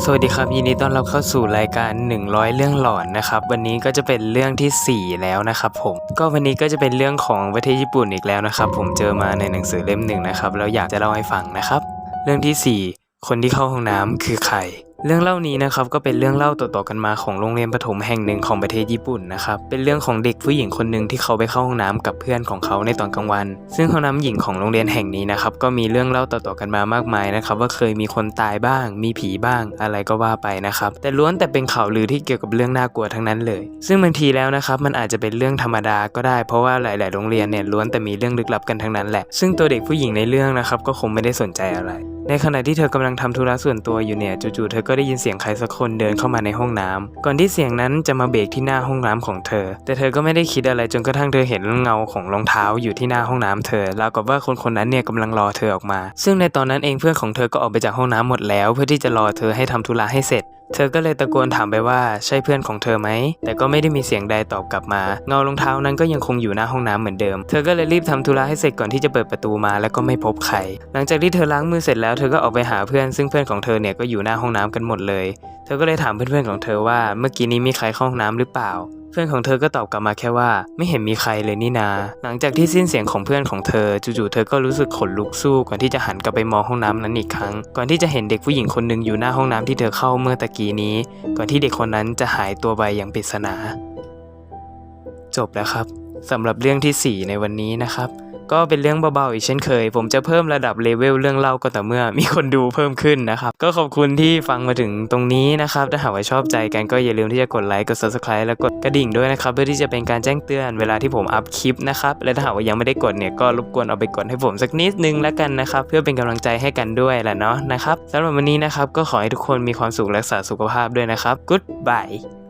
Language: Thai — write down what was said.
สวัสดีครับ ยินดีต้อนรับเข้าสู่รายการ 100 เรื่องหลอนนะครับ วันนี้ก็จะเป็นเรื่องทีสี่ 4 แล้วนะครับผมก็วันนี้ก็จะเป็นเรื่องของประเทศญี่ปุ่นอีกแล้วนะครับ ผมเจอมาในหนังสือเล่มหนึ่งนะครับแล้วอยากจะเล่าให้ฟังนะครับ เรื่องทีสี่4 คนที่เข้าห้องน้ำคือใคร เรื่องเล่านี้นะครับก็เป็นเรื่องเล่าต่อๆกันมาของโรงเรียนประถมแห่งหนึ่งของประเทศญี่ปุ่นนะครับ เป็นเรื่องของเด็กผู้หญิงคนหนึ่งที่เขาไปเข้าห้องน้ำกับเพื่อนของเขาในตอนกลางวัน ซึ่งห้องน้ำหญิงของโรงเรียนแห่งนี้นะครับก็มีเรื่องเล่าต่อๆกันมามากมายนะครับว่าเคยมีคนตายบ้าง มีผีบ้าง อะไรก็ว่าไปนะครับ แต่ล้วนแต่เป็นข่าวลือที่เกี่ยวกับเรื่องน่ากลัวทั้งนั้นเลย ซึ่งบางทีแล้วนะครับมันอาจจะเป็นเรื่องธรรมดาก็ได้ เพราะว่าหลาย ๆ โรงเรียนเนี่ยล้วนแต่มีเรื่องลึกลับกันทั้งนั้นแหละ ซึ่งตัวเด็กผู้หญิงในเรื่องนะครับก็คงไม่ได้สนใจอะไร ในขณะที่เธอกำลังทำธุระส่วนตัวอยู่เนี่ยจู่ๆเธอก็ได้ยินเสียงใครสักคนเดินเข้ามาในห้องน้ำก่อนที่เสียงนั้นจะมาเบรกที่หน้าห้องน้ำของเธอ แต่เธอก็ไม่ได้คิดอะไรจนกระทั่งเธอเห็นเงาของรองเท้าอยู่ที่หน้าห้องน้ำเธอแล้วกับว่าคนคนนั้นเนี่ยกำลังรอเธอออกมา ซึ่งในตอนนั้นเองเพื่อนของเธอก็ออกไปจากห้องน้ำหมดแล้ว เพื่อที่จะรอเธอให้ทำธุระให้เสร็จ เธอก็เลยตะโกนถามไปว่าใช่เพื่อนของเธอไหม แต่ก็ไม่ได้มีเสียงใดตอบกลับมา เงารองเท้านั้นก็ยังคงอยู่หน้าห้องน้ำเหมือนเดิม เธอก็เลยรีบทำธุระให้เสร็จก่อนที่จะเปิดประตูมาแล้วก็ไม่พบใคร หลังจากที่เธอล้างมือเสร็จแล้วเธอก็ออกไปหาเพื่อน ซึ่งเพื่อนของเธอเนี่ยก็อยู่หน้าห้องน้ำกันหมดเลย เธอก็เลยถามเพื่อนๆของเธอว่าเมื่อกี้นี้มีใครเข้าห้องน้ำหรือเปล่า เพื่อนของเธอก็ตอบกลับมาแค่ว่า ไม่เห็นมีใครเลยนี่นา หลังจากที่สิ้นเสียงของเพื่อนของเธอจู่ๆเธอก็รู้สึกขนลุกสู้ก่อนที่จะหันกลับไปมองห้องน้ำนั้นอีกครั้ง ก่อนที่จะเห็นเด็กผู้หญิงคนหนึ่งอยู่หน้าห้องน้ำที่เธอเข้าเมื่อตะกี้นี้ ก่อนที่เด็กคนนั้นจะหายตัวไปอย่างปริศนา จบแล้วครับสำหรับเรื่องที่ 4 ในวันนี้นะครับ ก็เป็นเรื่องเบาๆอีกเช่นเคย ผมจะเพิ่มระดับเลเวลเรื่องเล่าก็ต่อเมื่อมีคนดูเพิ่มขึ้นนะครับ ก็ขอบคุณที่ฟังมาถึงตรงนี้นะครับ ถ้าหากว่าชอบใจกันก็อย่าลืมที่จะกดไลค์ กด subscribe แล้วกดกระดิ่งด้วยนะครับ เพื่อที่จะเป็นการแจ้งเตือนเวลาที่ผมอัพคลิปนะครับ และถ้าหากว่ายังไม่ได้กดเนี่ยก็รบกวนเอาไปกดให้ผมสักนิดนึงแล้วกันนะครับ เพื่อเป็นกำลังใจให้กันด้วยแหละเนาะนะครับสำหรับวันนี้นะครับก็ขอให้ทุกคนมีความสุขรักษาสุขภาพด้วยนะครับ Goodbye